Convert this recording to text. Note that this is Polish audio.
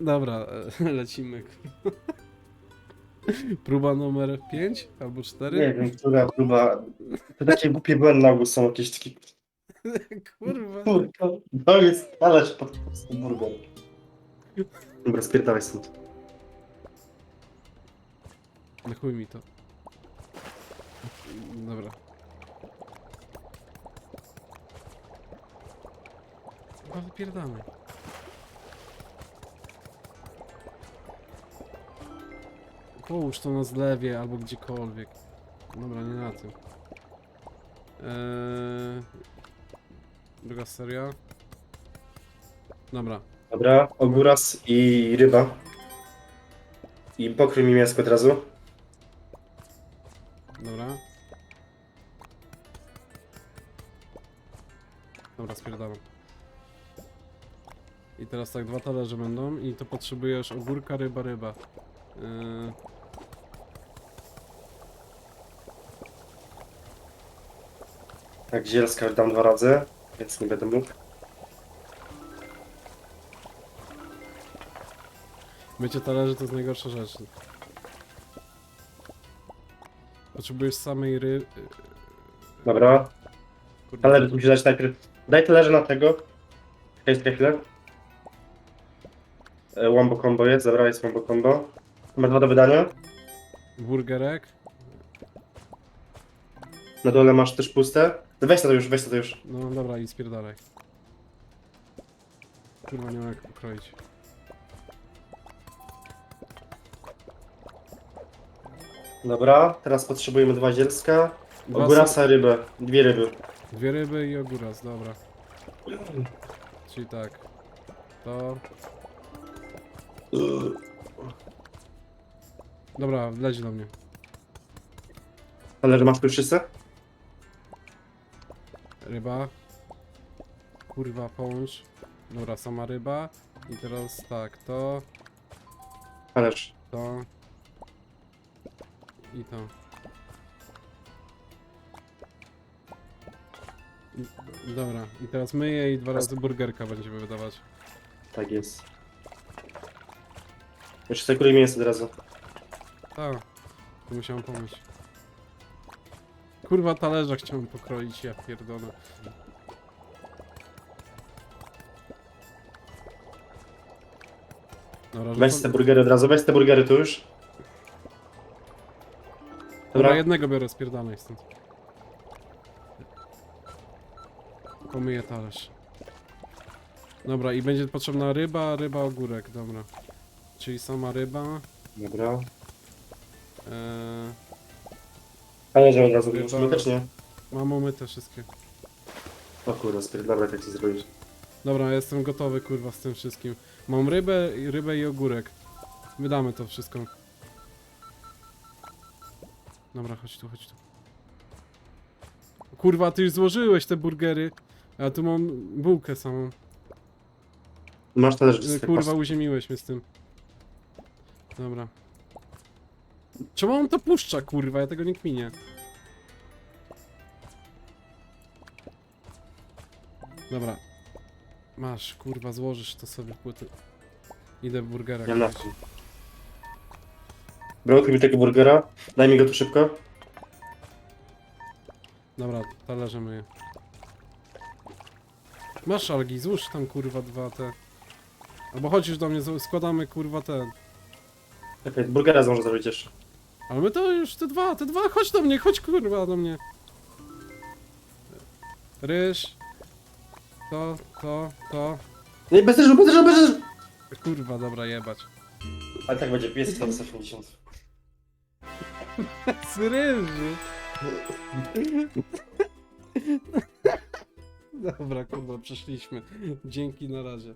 Dobra, e, lecimy. Próba numer 5 albo 4? Nie wiem, która próba. To takie głupie błędy są jakieś takie. Kurwa. Kurwa. To jest talerz pod pod burger. Dobra, spierdalaj stąd. Na chuj mi to. Dobra. Chyba wypierdamy. Połóż to na zlewie albo gdziekolwiek. Dobra, nie na tym. Eee... Druga seria. Dobra. Dobra, ogóras i ryba. I pokryj mi mięsko od razu. Dobra. Dobra, spierdalam. I teraz tak, dwa talerze będą i to potrzebujesz ogórka, ryba, ryba. Yy, Tak, zielska już dam dwa razy, więc nie będę mógł. mycie talerzy to jest najgorsza rzecz. Potrzebujesz samej ry... Dobra, Kurde, talerze musi dać najpierw. Daj talerze na tego. Czekaj, czekaj chwilę. E, Wombo combo jest, jest wombo combo. Numer dwa do wydania. Burgerek. Na dole masz też puste. Weź to już, weź to już. No dobra i spierdalaj. Kurwa nie mam jak pokroić. Dobra, teraz potrzebujemy dwa zielska. Dwa Ogórasa, rybę. Dwie ryby. Dwie ryby i ogóras, dobra. Czyli tak. To. Dobra, leć do mnie. Talerze masz tu wszyscy? Ryba. Kurwa, połącz. Dobra, sama ryba. I teraz tak, to, Talerz. to. I to. I- Dobra, i teraz myję i dwa razy burgerka będziemy wydawać. Tak jest. Jeszcze sobie kury mięso od razu. Tak, to musiałem pomyśleć. Kurwa, talerza chciałem pokroić, ja pierdolę. Weź rzucam- te burgery od razu, weź te burgery tu już. Dobra, Dobra, jednego biorę, spierdalaj stąd. Pomyję talerz. Dobra, i będzie potrzebna ryba, ryba, ogórek, dobra. Czyli sama ryba. Dobra. Eee, Talerze od razu, musimy też nie. mam umyte wszystkie. O kurwa, spierd... dobra, tak ci zrobisz. Dobra, jestem gotowy kurwa z tym wszystkim. Mam rybę, rybę i ogórek. Wydamy to wszystko. Dobra, chodź tu, chodź tu. Kurwa, ty już złożyłeś te burgery. a Ja tu mam bułkę samą. Masz talerz Y, czysty. Kurwa, uziemiłeś mnie z tym. Dobra. Czemu on to puszcza, kurwa? Ja tego nie kminię. Dobra. Masz, kurwa, złożysz to sobie płyty. Idę w burgera. Nie na kupić. Bro, mi tego burgera. Daj mi go tu szybko. Dobra, talerze myję. Masz algi, złóż tam kurwa dwa te. Albo chodzisz do mnie, z- składamy kurwa ten. Czekaj, burgera zdążę zrobić jeszcze. Ale my to już te dwa, te dwa, chodź do mnie, chodź kurwa do mnie. Ryż. To, to, to. Nie, bez ryżu, bez ryżu, bez ryżu! Kurwa, dobra, jebać. Ale tak będzie, pies 180. Z ryży. Dobra, kurwa, przeszliśmy. Dzięki, na razie.